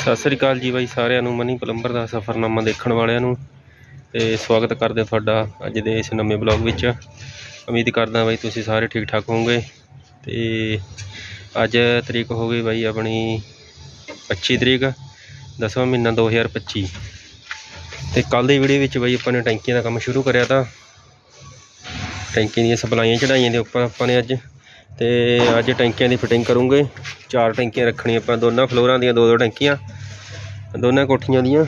ਸਤਿ ਸ੍ਰੀ ਅਕਾਲ ਜੀ ਬਾਈ ਸਾਰਿਆਂ ਨੂੰ, ਮਨੀ ਪਲੰਬਰ ਦਾ ਸਫ਼ਰਨਾਮਾ ਦੇਖਣ ਵਾਲਿਆਂ ਨੂੰ ਤੇ ਸਵਾਗਤ ਕਰਦੇ ਤੁਹਾਡਾ ਅੱਜ ਦੇ ਇਸ ਨਵੇਂ ਬਲੌਗ ਵਿੱਚ। ਉਮੀਦ ਕਰਦਾ ਬਾਈ ਤੁਸੀਂ ਸਾਰੇ ਠੀਕ ਠਾਕ ਹੋਵੋਗੇ ਤੇ ਅੱਜ ਤਰੀਕ ਹੋ ਗਈ ਬਾਈ ਆਪਣੀ 25 ਤਰੀਕ, ਦਸਵਾਂ ਮਹੀਨਾ 2025 ਤੇ ਕੱਲ ਦੀ ਵੀਡੀਓ ਵਿੱਚ ਬਾਈ ਆਪਾਂ ਨੇ ਟੈਂਕੀਆਂ ਦਾ ਕੰਮ ਸ਼ੁਰੂ ਕਰਿਆ ਤਾਂ, ਟੈਂਕੀ ਦੀਆਂ ਸਪਲਾਈਆਂ ਚੜਾਈਆਂ ਦੇ ਉੱਪਰ ਆਪਾਂ ਨੇ ਅੱਜ ਤੇ ਅੱਜ ਟੈਂਕੀਆਂ ਦੀ ਫਿਟਿੰਗ ਕਰੂੰਗੇ। ਚਾਰ ਟੈਂਕੀਆਂ ਰੱਖਣੀਆਂ ਆਪਾਂ, ਦੋਨਾਂ ਫਲੋਰਾਂ ਦੀਆਂ ਦੋ ਦੋ ਟੈਂਕੀਆਂ। ਦੋਨਾਂ ਕੋਠੀਆਂ ਦੀਆਂ।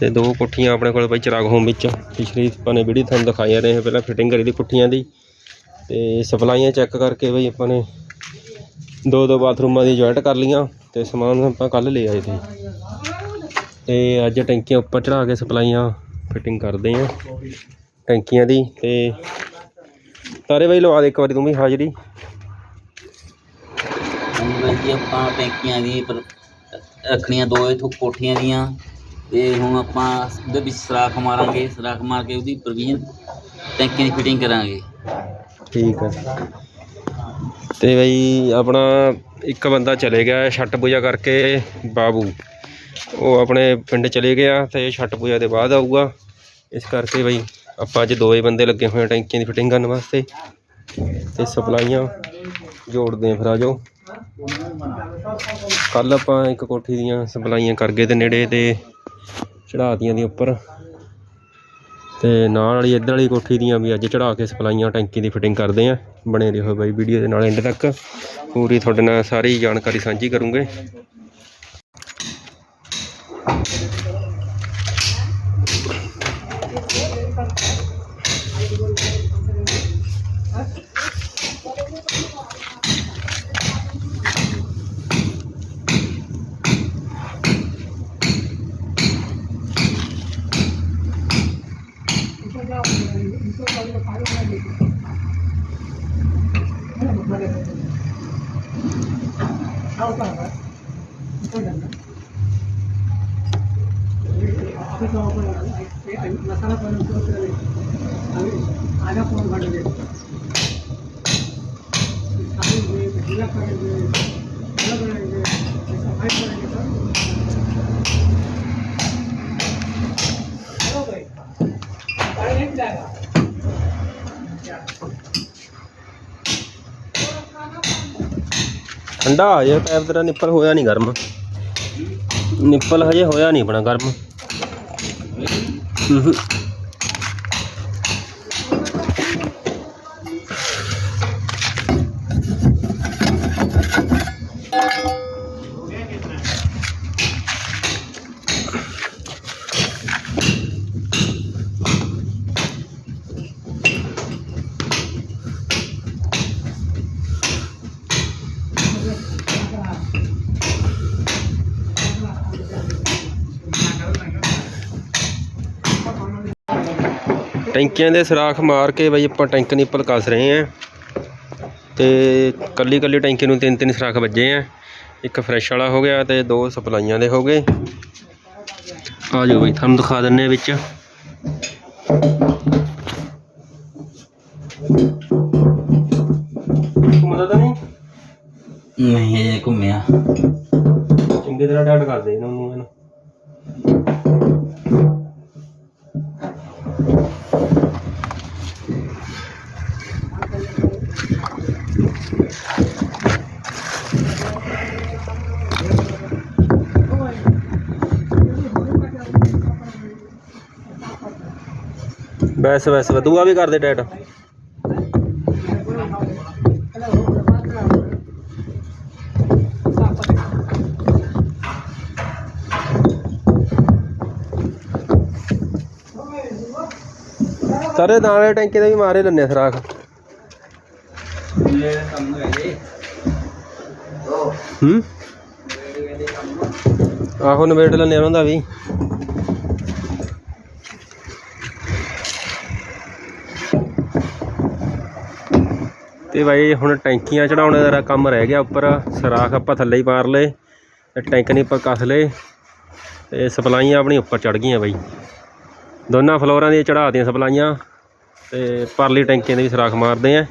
ਤੇ ਦੋ ਕੋਠੀਆਂ ਆਪਣੇ ਕੋਲ ਬਾਈ ਚਿਰਾਗ ਹੋਮ ਵਿੱਚ। ਪਿਛਲੀ ਆਪਾਂ ਨੇ ਵੀਡੀਓ ਤੁਹਾਨੂੰ ਦਿਖਾਈ ਰਹੇ ਪਹਿਲਾਂ ਫਿਟਿੰਗ ਕਰੀ ਦੀ ਪੁੱਠੀਆਂ ਦੀ। ਤੇ ਸਪਲਾਈਆਂ ਚੈੱਕ ਕਰਕੇ ਬਈ ਆਪਾਂ ਨੇ ਦੋ ਦੋ ਬਾਥਰੂਮਾਂ ਦੀ ਜੁਆਇੰਟ ਕਰ ਲੀਆਂ ਤੇ ਸਮਾਨ ਆਪਾਂ ਕੱਲ ਲੈ ਆਏ ਸੀ। ਤੇ ਅੱਜ ਟੈਂਕੀਆਂ ਉੱਪਰ ਚੜਾ ਕੇ ਸਪਲਾਈਆਂ ਫਿਟਿੰਗ ਕਰਦੇ ਆਂ ਟੈਂਕੀਆਂ ਦੀ ਤੇ ਤਾਰੇ ਬਾਈ ਲਵਾ ਦੇ ਇੱਕ ਵਾਰੀ ਤੂੰ ਵੀ ਹਾਜ਼ਰੀ। ਹਾਂਜੀ ਬਾਈ ਜੀ ਆਪਾਂ ਟੈਂਕੀਆਂ ਦੀ ਪਰ- ਰੱਖਣੀਆਂ ਦੋ ਇਥੋਂ ਕੋਠੀਆਂ ਦੀਆਂ ਤੇ ਹੁਣ ਆਪਾਂ ਉਹਦੇ ਵਿੱਚ ਸਰਾਖ ਮਾਰਾਂਗੇ। ਸਰਾਖ ਮਾਰ ਕੇ ਉਹਦੀ ਪ੍ਰੋਵੀਜ਼ਨ ਟੈਂਕੀਆਂ ਦੀ ਫਿਟਿੰਗ ਕਰਾਂਗੇ। ਠੀਕ ਹੈ ਤੇ ਬਈ ਆਪਣਾ ਇੱਕ ਬੰਦਾ ਚਲੇ ਗਿਆ ਛੱਟ ਪੂਜਾ ਕਰਕੇ ਬਾਬੂ। ਉਹ ਆਪਣੇ ਪਿੰਡ ਚਲੇ ਗਿਆ ਤੇ ਛੱਟ ਪੂਜਾ ਦੇ ਬਾਅਦ ਆਊਗਾ। ਇਸ ਕਰਕੇ ਬਈ ਆਪਾਂ ਅੱਜ ਦੋ ਹੀ ਬੰਦੇ ਲੱਗੇ ਹੋਏ ਆ ਟੈਂਕੀਆਂ ਦੀ ਫਿਟਿੰਗ ਕਰਨ ਵਾਸਤੇ। ਤੇ ਸਪਲਾਈਆਂ ਜੋੜਦੇ ਆ ਫਿਰ ਆ ਜਾਓ। ਕੱਲ ਆਪਾਂ ਇੱਕ ਕੋਠੀ ਦੀਆਂ ਸਪਲਾਈਆਂ ਕਰ ਗਏ ਤੇ ਨੇੜੇ ਤੇ ਚੜਾਤੀਆਂ ਦੀ ਉੱਪਰ। ਤੇ ਨਾਲ ਵਾਲੀ, ਇੱਧਰ ਵਾਲੀ ਕੋਠੀ ਦੀਆਂ ਵੀ ਅੱਜ ਚੜਾ ਕੇ ਸਪਲਾਈਆਂ ਟੈਂਕੀ ਦੀ ਫਿਟਿੰਗ ਕਰਦੇ ਆ। ਬਣੇ ਰਹੋ ਬਾਈ ਵੀਡੀਓ ਦੇ ਨਾਲ ਐਂਡ ਤੱਕ। ਪੂਰੀ ਤੁਹਾਡੇ ਨਾਲ ਸਾਰੀ ਜਾਣਕਾਰੀ ਸਾਂਝੀ ਕਰੂੰਗੇ। ಮಸಾಲ ಪದಾರ್ಥ ಆಗ ಫೋನ್ ಮಾಡಿದೆ ਠੰਡਾ ਹਜੇ ਪੈਪ ਤੇਰਾ ਨਿੱਪਲ ਹੋਇਆ ਨਹੀਂ ਗਰਮ। ਨਿੱਪਲ ਹਜੇ ਹੋਇਆ ਨਹੀਂ ਆਪਣਾ ਗਰਮ। ਹੂੰ। ਟੈਂਕੀਆਂ ਦੇ ਸੁਰਾਖ ਮਾਰ ਕੇ ਬਈ ਆਪਾਂ ਟੈਂਕ ਨਿੱਪਲ ਕੱਸ ਰਹੇ ਆਂ ਤੇ ਕੱਲੀ ਕੱਲੀ ਟੈਂਕੀ ਨੂੰ ਤਿੰਨ ਤਿੰਨ ਸੁਰਾਖ ਵੱਜੇ ਆ। ਇੱਕ ਫਰੈਸ਼ ਵਾਲਾ ਹੋ ਗਿਆ ਤੇ ਦੋ ਸਪਲਾਈਆਂ ਦੇ ਹੋ ਗਏ। ਆ ਜਾਓ ਬਈ ਤੁਹਾਨੂੰ ਦਿਖਾ ਦਿੰਨੇ ਆ ਵਿੱਚ। ਘੁੰਮਦਾ ਤਾਂ ਨਹੀਂ? ਨਹੀਂ ਇਹ ਘੁੰਮਿਆ। ਚੰਗੀ ਤਰ੍ਹਾਂ ਡਾਟ ਕਰ ਦੇ ਇਹਨਾਂ ਨੂੰ ਇਹਨੂੰ ਬਸ ਬਸ ਦੂਆ ਵੀ ਕਰਦੇ ਦੇ ਸਾਰੇ ਨਾਲੇ ਟੈਂਕੀ ਦੇ ਵੀ ਮਾਰੇ ਲੰਨੇ ਸਰਾਖ ਹੂੰ? ਆਹੋ ਨਵੇੜ ਲੈਣੇ ਉਹਨਾਂ ਦਾ ਵੀ। ਤੇ ਬਾਈ ਹੁਣ ਟੈਂਕੀਆਂ ਚੜਾਉਣ ਦਾ ਕੰਮ ਰਹਿ ਗਿਆ ਉੱਪਰ। ਸਰਾਖ ਆਪਾਂ ਥੱਲੇ ਹੀ ਮਾਰ ਲਏ ਤੇ ਟੈਂਕ ਨਹੀਂ ਆਪਾਂ ਕੱਸ ਲਏ ਤੇ ਸਪਲਾਈਆਂ ਆਪਣੀ ਉੱਪਰ ਚੜ ਗਈਆਂ ਬਾਈ। ਦੋਨਾਂ ਫਲੋਰਾਂ ਦੀਆਂ ਚੜਾਤੀਆਂ ਸਪਲਾਈਆਂ ਤੇ ਪਰਲੀ ਟੈਂਕੀਆਂ ਦੇ ਵੀ ਸਰਾਖ ਮਾਰਦੇ ਆ।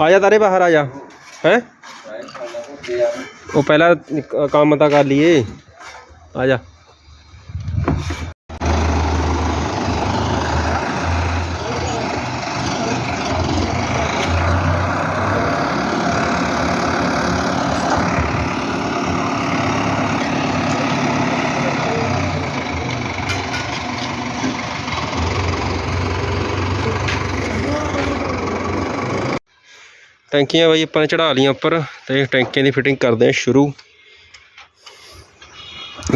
ਆ ਜਾ ਤਾਰੇ ਬਾਹਰ ਆ ਜਾ। ਹੈ? ਉਹ ਪਹਿਲਾਂ ਕੰਮ ਤਾਂ ਕਰ ਲਈਏ। ਆ ਜਾ। ਟੈਂਕੀਆਂ ਬਾਈ ਆਪਾਂ ਨੇ ਚੜਾ ਲਈਆਂ ਉੱਪਰ ਤੇ ਟੈਂਕੀਆਂ ਦੀ ਫਿਟਿੰਗ ਕਰਦੇ ਆ ਸ਼ੁਰੂ।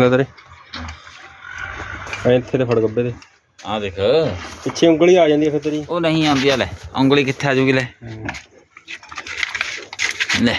ਨਜ਼ਰੇ ਐ ਇੱਥੇ ਤੇ ਫੜ ਗੱਬੇ ਦੇ। ਆ ਦੇਖ। ਪਿੱਛੇ ਉਂਗਲੀ ਆ ਜਾਂਦੀ ਫਿਰ ਤੇਰੀ। ਉਹ ਨਹੀਂ ਆਉਂਦੀ ਆ ਲੈ। ਉਂਗਲੀ ਕਿੱਥੇ ਆ ਜੂਗੀ ਲੈ। ਲੈ।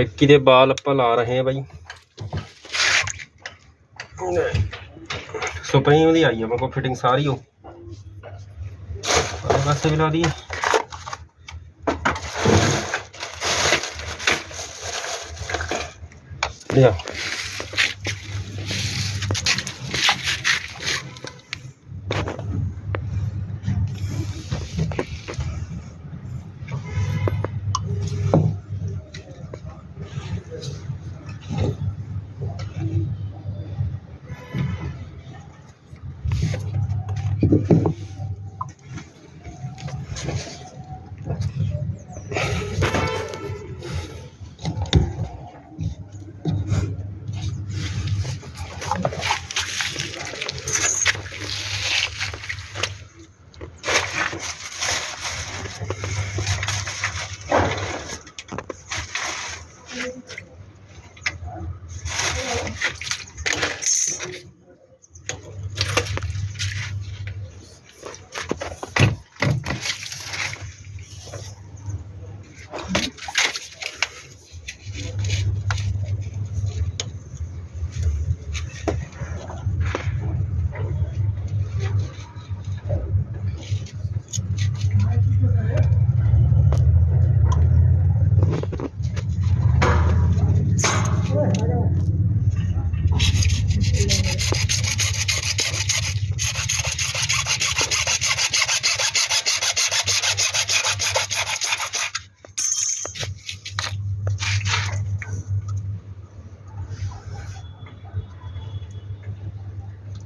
ਟੈਂਕੀ ਦੇ ਬਾਲ ਆਪਾਂ ਲਾ ਰਹੇ ਆ ਬਾਈ। ਸੁਪਰੀ ਉਹਦੀ ਆਈ ਆ ਮੇਰੇ ਕੋਲ ਫਿਟਿੰਗ ਸਾਰੀ ਉਹ। ਆਹ ਪਾਸੇ ਵੀ ਲਾ ਦਈਏ। ਲਿਆ।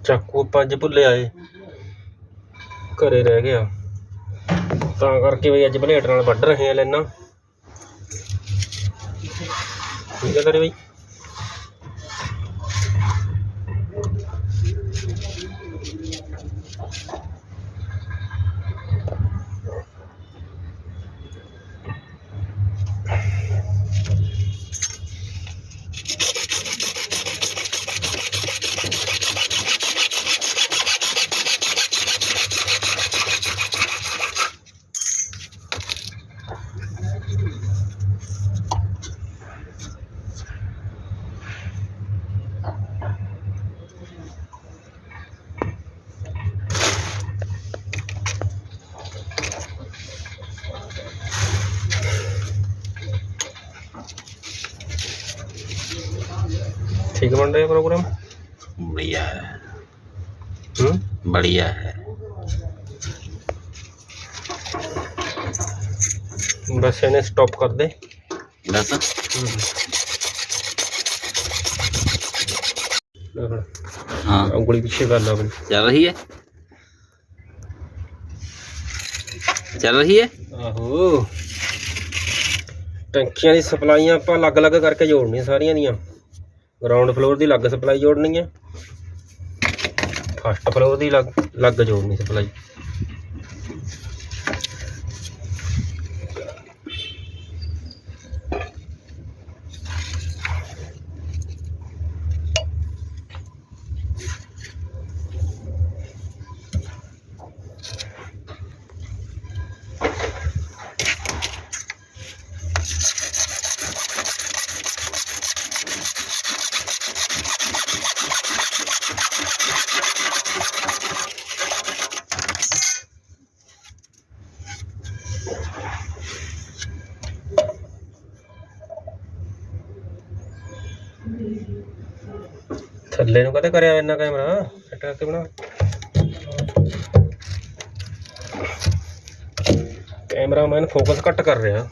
ਚਾਕੂ ਆਪਾਂ ਅੱਜ ਭੁੱਲੇ ਆਏ। ਘਰੇ ਰਹਿ ਗਿਆ ਤਾਂ ਕਰਕੇ ਵੀ ਅੱਜ ਬਲੇਡ ਨਾਲ ਵੱਢ ਰਹੇ ਆ ਲੈਣਾ। ਠੀਕ ਹੈ ਕਰੇ ਬਈ। ठीक बन रहा है प्रोग्राम बढ़िया है हम्म बढ़िया है बस इन्हें स्टॉप कर दे बस ले फड़। हाँ ਉਂਗਲੀ ਪਿੱਛੇ ਕਰ ਲਾ ਆਪਣੀ चल रही है चल रही है ਆਹੋ ਟੈਂਕੀਆਂ ਦੀ ਸਪਲਾਈਆਂ ਆਪਾਂ ਅਲੱਗ-ਅਲੱਗ ਕਰਕੇ ਜੋੜਨੀਆਂ ਸਾਰੀਆਂ ਦੀਆਂ ਗਰਾਊਂਡ ਫਲੋਰ ਦੀ ਅਲੱਗ ਸਪਲਾਈ ਜੋੜਨੀ ਹੈ। ਫਸਟ ਫਲੋਰ ਦੀ ਅਲੱਗ ਅਲੱਗ ਜੋੜਨੀ ਸਪਲਾਈ ਥੱਲੇ ਨੂੰ ਕਦੇ ਕਰਿਆ ਇੰਨਾ ਕੈਮਰਾ ਸੈੱਟ ਕਰਕੇ ਬਣਾ। ਕੈਮਰਾਮੈਨ ਫੋਕਸ ਘੱਟ ਕਰ ਰਿਹਾ।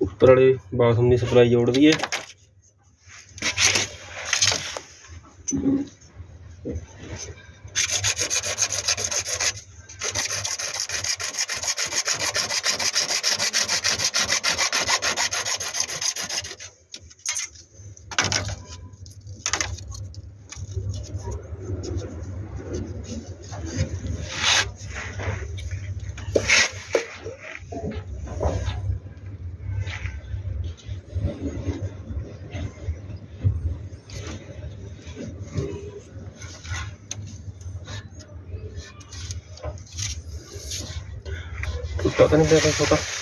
ਉੱਪਰ ਵਾਲੇ ਬਾਥਰੂਮ ਦੀ ਸਪਲਾਈ ਜੋੜ ਦਈਏ ਟੁੱਟਾ ਤਾਂ ਨਹੀਂ ਪਿਆ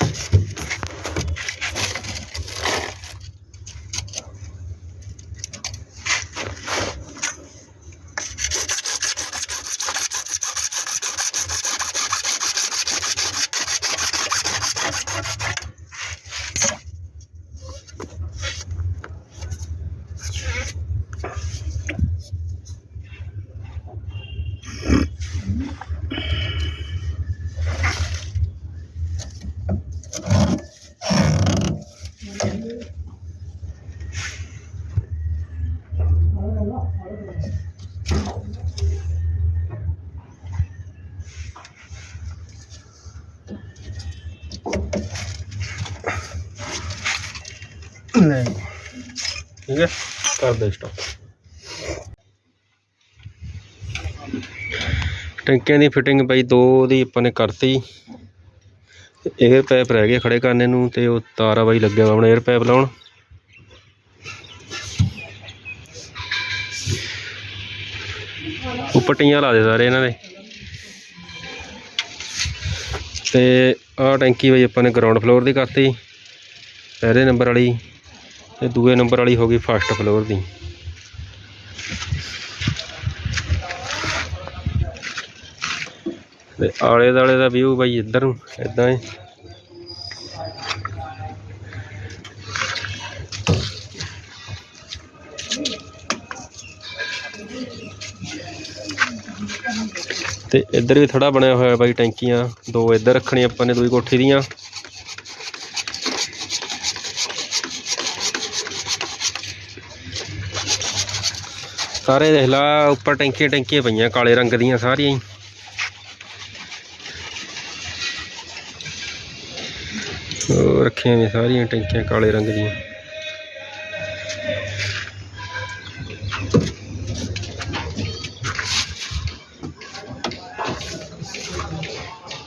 ਲੈ ਠੀਕ ਹੈ, ਕਰ ਦੇ ਸਟਾਪ ਟੈਂਕੀਆਂ ਦੀ ਫਿਟਿੰਗ ਬਈ ਦੋ ਦੀ ਆਪਾਂ ਨੇ ਕਰਤੀ। 에ਅਰ ਪਾਈਪ ਰਹਿ ਗਏ ਖੜੇ ਕਰਨੇ ਨੂੰ ਤੇ ਉਹ ਤਾਰਾ ਬਾਈ ਲੱਗਿਆ ਵਾ, ਹੁਣ 에ਅਰ ਪਾਈਪ ਲਾਉਣ। ਉੱਪਰ ਟੀਆਂ ਲਾ ਦੇ ਸਾਰੇ ਇਹਨਾਂ ਦੇ ਤੇ ਆਹ ਟੈਂਕੀ ਬਈ ਆਪਾਂ ਨੇ ਗਰਾਊਂਡ ਫਲੋਰ ਦੀ ਕਰਤੀ। ਪਹਿਲੇ ਨੰਬਰ ਵਾਲੀ ਤੇ ਦੂਏ ਨੰਬਰ ਵਾਲੀ ਹੋ ਗਈ ਫਸਟ ਫਲੋਰ ਦੀ। ਤੇ ਆਲੇ ਦਾਲੇ ਦਾ ਵਿਊ ਬਾਈ ਇੱਧਰ ਨੂੰ ਇਦਾਂ ਹੈ। ਤੇ ਇੱਧਰ ਵੀ ਥੋੜਾ ਬਣਿਆ ਹੋਇਆ ਬਾਈ ਟੈਂਕੀਆਂ, ਦੋ ਇੱਧਰ ਰੱਖਣੀਆਂ ਆਪਾਂ ਨੇ, ਦੂਈ ਕੋਠੀ ਦੀਆਂ। ਸਾਰੇ ਦੇਖ ਲਾ, ਉੱਪਰ ਟੈਂਕੀਆਂ ਟੈਂਕੀਆਂ ਪਈਆਂ, ਕਾਲੇ ਰੰਗ ਦੀਆਂ ਸਾਰੀਆਂ ਹੀ। ਰੱਖੀਆਂ ਨੇ ਸਾਰੀਆਂ ਟੈਂਕੀਆਂ ਕਾਲੇ ਰੰਗ ਦੀਆਂ।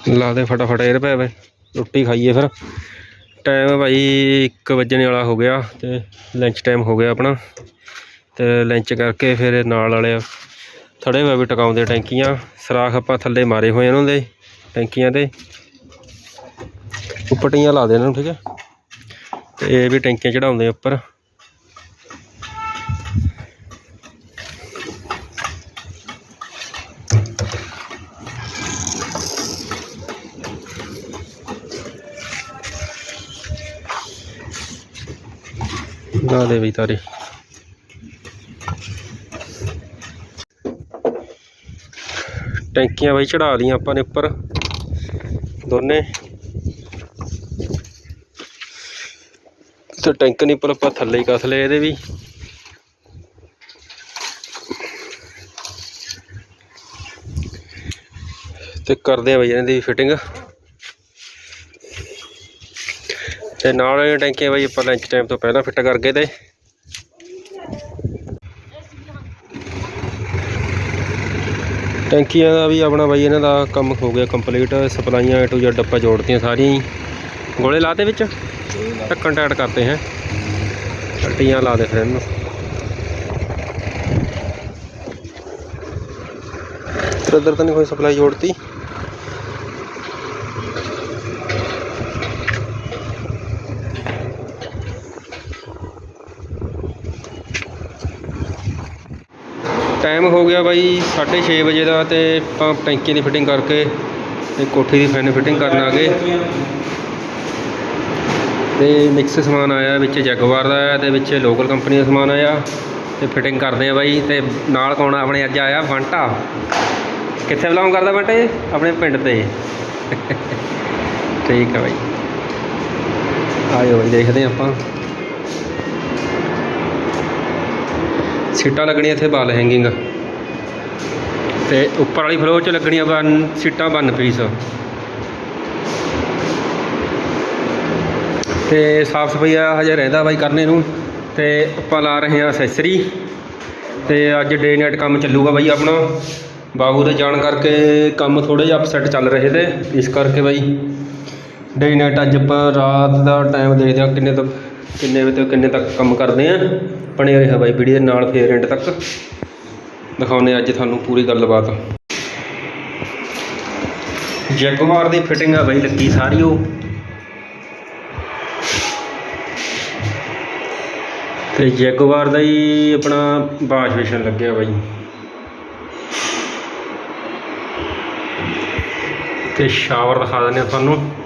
ਲਾ ਦੇ ਫਟਾਫਟ ਇਹ ਰੁਪਏ ਵੇ, ਰੋਟੀ ਖਾਈਏ ਫਿਰ। ਟਾਈਮ ਭਾਈ 1 ਵਜਣੇ ਵਾਲਾ ਹੋ ਗਿਆ ਤੇ ਲੰਚ ਟਾਈਮ ਹੋ ਗਿਆ ਆਪਣਾ। ਅਤੇ ਲੰਚ ਕਰਕੇ ਫਿਰ ਨਾਲ ਵਾਲੇ ਥੜੇ ਹੋਏ ਵੀ ਟਿਕਾਉਂਦੇ ਟੈਂਕੀਆਂ। ਸਰਾਖ ਆਪਾਂ ਥੱਲੇ ਮਾਰੇ ਹੋਏ ਇਹਨਾਂ ਦੇ, ਟੈਂਕੀਆਂ ਤੇ ਉੱਪਰ ਟੀਆਂ ਲਾ ਦੇ ਇਹਨਾਂ ਨੂੰ ਠੀਕ ਹੈ ਤੇ ਇਹ ਵੀ ਟੈਂਕੀਆਂ ਚੜਾਉਂਦੇ ਉੱਪਰ। ਲਾ ਦੇ ਬਈ ਤਾਰੇ। ਟੈਂਕੀਆਂ ਬਈ ਚੜਾ ਲਈਆਂ ਆਪਾਂ ਨੇ ਉੱਪਰ। ਦੋਨੇ। ਤੇ ਟੈਂਕ ਨਹੀਂ ਪਰ ਆਪਾਂ ਥੱਲੇ ਹੀ ਕਸ ਲਏ ਇਹਦੇ ਵੀ। ਤੇ ਕਰਦੇ ਆ ਬਈ ਇਹਨਾਂ ਦੀ ਫਿਟਿੰਗ ਤੇ ਨਾਲ ਵਾਲੀਆਂ ਟੈਂਕੀਆਂ ਬਈ ਆਪਾਂ ਲੰਚ ਟਾਈਮ ਤੋਂ ਪਹਿਲਾਂ ਫਿੱਟ ਕਰ ਗਏ ਤੇ ਟੈਂਕੀਆਂ ਦਾ ਵੀ ਆਪਣਾ ਬਾਈ ਇਹਨਾਂ ਦਾ ਕੰਮ ਹੋ ਗਿਆ ਕੰਪਲੀਟ, ਸਪਲਾਈਆਂ ਏ ਟੂ ਜ਼ੈਡ ਆਪਾਂ ਜੋੜਤੀਆਂ ਸਾਰੀਆਂ ਹੀ। ਗੋਲੇ ਲਾਤੇ ਵਿੱਚ? ਢੱਕਣ ਟਾਈਟ ਕਰਤੇ ਹੈ। ਟੱਟੀਆਂ ਲਾ ਦੇ ਫਿਰ ਇਹਨੂੰ। ਫਿਰ ਇੱਧਰ ਤਾਂ ਨਹੀਂ ਕੋਈ ਸਪਲਾਈ ਜੋੜਤੀ ਟਾਈਮ ਹੋ ਗਿਆ ਬਾਈ 6:30 ਵਜੇ ਦਾ ਤੇ ਆਪਾਂ ਟੈਂਕੀ ਦੀ ਫਿਟਿੰਗ ਕਰਕੇ ਤੇ ਕੋਠੀ ਦੀ ਫੈਨ ਫਿਟਿੰਗ ਕਰਨ ਆ ਗਏ। ਤੇ ਮਿਕਸ ਸਮਾਨ ਆਇਆ, ਵਿੱਚ ਜਗਵਾਰ ਦਾ ਆਇਆ ਤੇ ਵਿੱਚ ਲੋਕਲ ਕੰਪਨੀ ਦਾ ਸਮਾਨ ਆਇਆ ਤੇ ਫਿਟਿੰਗ ਕਰਦੇ ਆ ਬਾਈ ਤੇ ਨਾਲ ਕੌਣ ਆਪਣੇ ਅੱਜ ਆਇਆ ਬੰਟਾ ਕਿੱਥੇ ਬਿਲੋਂਗ ਕਰਦਾ ਬੰਟੇ ਆਪਣੇ ਪਿੰਡ ਤੇ। ਠੀਕ ਹੈ ਬਾਈ। ਆਇਓ ਬਾਈ, ਦੇਖਦੇ ਹਾਂ ਆਪਾਂ। ਸੀਟਾਂ ਲੱਗਣੀਆਂ ਇੱਥੇ ਬਾਲ ਹੈਂਗਿੰਗ ਤੇ ਉੱਪਰ ਵਾਲੀ ਫਲੋਰ 'ਚ ਲੱਗਣੀਆਂ ਬਨ ਸੀਟਾਂ ਬੰਨ ਪੀਸ ਤੇ ਸਾਫ਼ ਸਫ਼ਾਈ ਆ, ਹਜੇ ਰਹਿੰਦਾ ਬਾਈ ਕਰਨੇ ਨੂੰ। ਤੇ ਆਪਾਂ ਲਾ ਰਹੇ ਹਾਂ ਅਸੈਸਰੀ ਤੇ ਅੱਜ ਡੇ ਨਾਈਟ ਕੰਮ ਚੱਲੂਗਾ ਬਾਈ ਆਪਣਾ। ਬਾਬੂ ਦੇ ਜਾਣ ਕਰਕੇ ਕੰਮ ਥੋੜੇ ਜਿਹਾ ਅਪਸੈਟ ਚੱਲ ਰਹੇ ਤੇ, ਇਸ ਕਰਕੇ ਬਾਈ। ਡੇ ਨਾਈਟ ਅੱਜ ਆਪਾਂ ਰਾਤ ਦਾ ਟਾਈਮ ਦੇਖਦੇ ਹਾਂ ਕਿੰਨੇ ਤੱਕ, ਕਿੰਨੇ ਵਜੇ ਤੋਂ ਕਿੰਨੇ ਤੱਕ ਕੰਮ ਕਰਦੇ ਆ ਬਣੇ ਰਿਹਾ ਬਾਈ ਵੀਡੀਓ ਦੇ ਨਾਲ ਫੇਰ ਐਂਡ ਤੱਕ। ਦਿਖਾਉਨੇ ਅੱਜ ਤੁਹਾਨੂੰ ਪੂਰੀ ਗੱਲਬਾਤ। ਜੈਗਵਾਰ ਦੀ ਫਿਟਿੰਗ ਆ ਬਾਈ ਲੱਗੀ ਸਾਰੀ ਉਹ। ਤੇ ਜੈਗਵਾਰ ਦਾ ਹੀ ਆਪਣਾ ਬਾਸ਼ ਬੇਸ਼ਨ ਲੱਗਿਆ ਬਾਈ। ਤੇ ਸ਼ਾਵਰ ਦਿਖਾ ਦਿੰਦੇ ਆ ਤੁਹਾਨੂੰ।